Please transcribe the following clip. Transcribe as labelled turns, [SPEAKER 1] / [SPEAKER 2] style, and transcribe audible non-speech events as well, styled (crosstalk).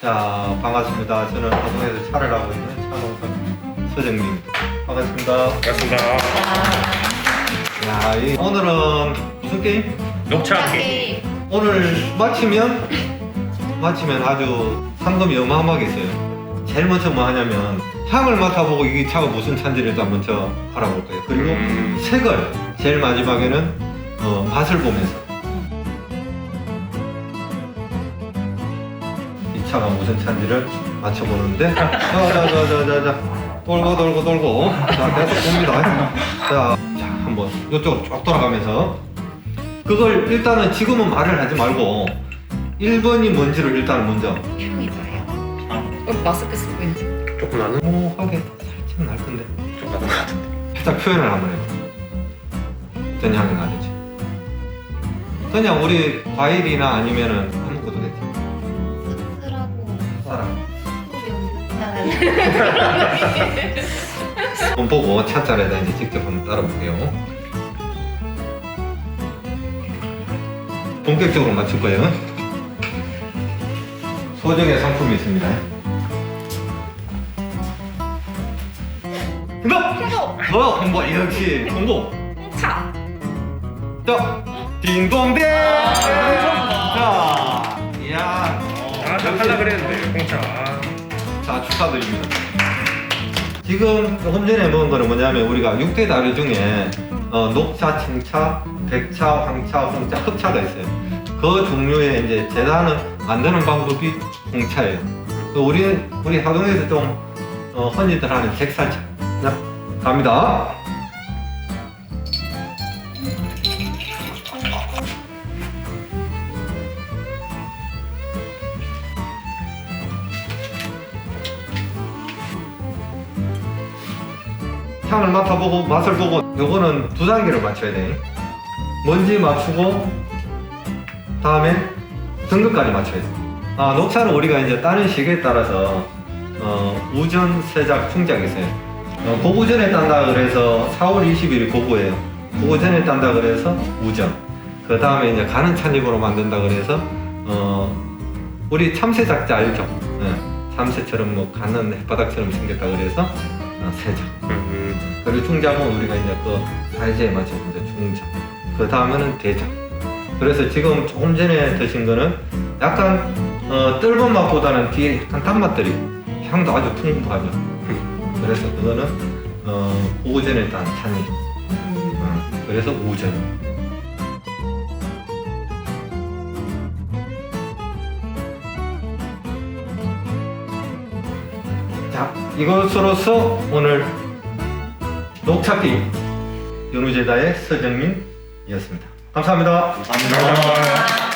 [SPEAKER 1] 자, 반갑습니다. 저는 하동에서 차를 하고 있는 차동선 서정민입니다. 반갑습니다.
[SPEAKER 2] 반갑습니다.
[SPEAKER 1] 야, 이, 오늘은 무슨 게임?
[SPEAKER 2] 녹차 게임.
[SPEAKER 1] 오늘 마치면, 마치면 아주 상금이 어마어마하게 있어요. 제일 먼저 뭐 하냐면, 향을 맡아보고 이 차가 무슨 차인지를 일단 먼저 알아볼 거예요. 그리고
[SPEAKER 2] 음.
[SPEAKER 1] 색을, 제일 마지막에는 어, 맛을 보면서. 차가 무슨 차인지를 맞춰보는데, 자, 자, 자, 자, 자, 자. 돌고, 돌고, 돌고. 자, 계속 봅니다. 자, 자, 한번 이쪽으로 쭉 돌아가면서. 그걸 일단은 지금은 말을 하지 말고, 1번이 뭔지를 일단 먼저
[SPEAKER 3] 향이 나요. 어, 마스크 쓰고 있는데.
[SPEAKER 2] 조금 나는
[SPEAKER 1] 모호하게 살짝 날 건데.
[SPEAKER 2] 좀 나는 것 같은데.
[SPEAKER 1] 살짝 표현을 한번 해봐. 어떤 향이 나는지. 그냥 우리 과일이나 아니면은 아무것도 되지.
[SPEAKER 3] 소리 (laughs)
[SPEAKER 1] 한번 보고 차짜리에다 이제 직접 한번 따라볼게요. 본격적으로 맞출 거예요. 소정의 상품이 있습니다. 홍보!
[SPEAKER 3] 홍보!
[SPEAKER 1] 어, 홍보 역시 홍보.
[SPEAKER 3] 차!
[SPEAKER 1] 자, 딩동댕! 자, 이야.
[SPEAKER 2] 아, 저 하려 그랬는데, 공차.
[SPEAKER 1] 자, 축하드립니다. 지금 조금 전에 먹은 거는 뭐냐면 우리가 6대 다류 중에 어, 녹차,青차, 백차, 황차, 홍차, 흑차가 있어요. 그 종류의 이제 재단을 만드는 방법이 홍차예요. 그 우리 우리 하동에서 좀 어, 흔히들 하는 백살차. 자, 갑니다. 향을 맡아보고 맛을 보고 요거는 두 단계를 맞춰야 돼. 먼지 맞추고 다음에 등급까지 맞춰야 돼. 아 녹차는 우리가 이제 다른 시기에 따라서 어, 우전, 세작, 충작이 있어요. 어, 고구 전에 딴다 그래서 4월 20일이 고구예요. 고구 전에 딴다 그래서 우전. 그 다음에 이제 가는 찻잎으로 만든다 그래서 어, 우리 참새작자 알죠? 예, 참새처럼 뭐 가는 햇바닥처럼 생겼다 그래서 어, 세작.
[SPEAKER 2] 음,
[SPEAKER 1] 그리고 중작은 우리가 이제 그 사이즈에 맞춰서 이제 중작. 그 다음에는 대작. 그래서 지금 조금 전에 드신 거는 약간 어, 뜰번 맛보다는 뒤에 약간 단맛들이 향도 아주 풍부하죠. 그래서 그거는 어, 오전에 딴 찬잎. 어, 그래서 우전. 자, 이것으로서 오늘 녹차기 연우제다의 서정민이었습니다. 감사합니다.
[SPEAKER 2] 감사합니다.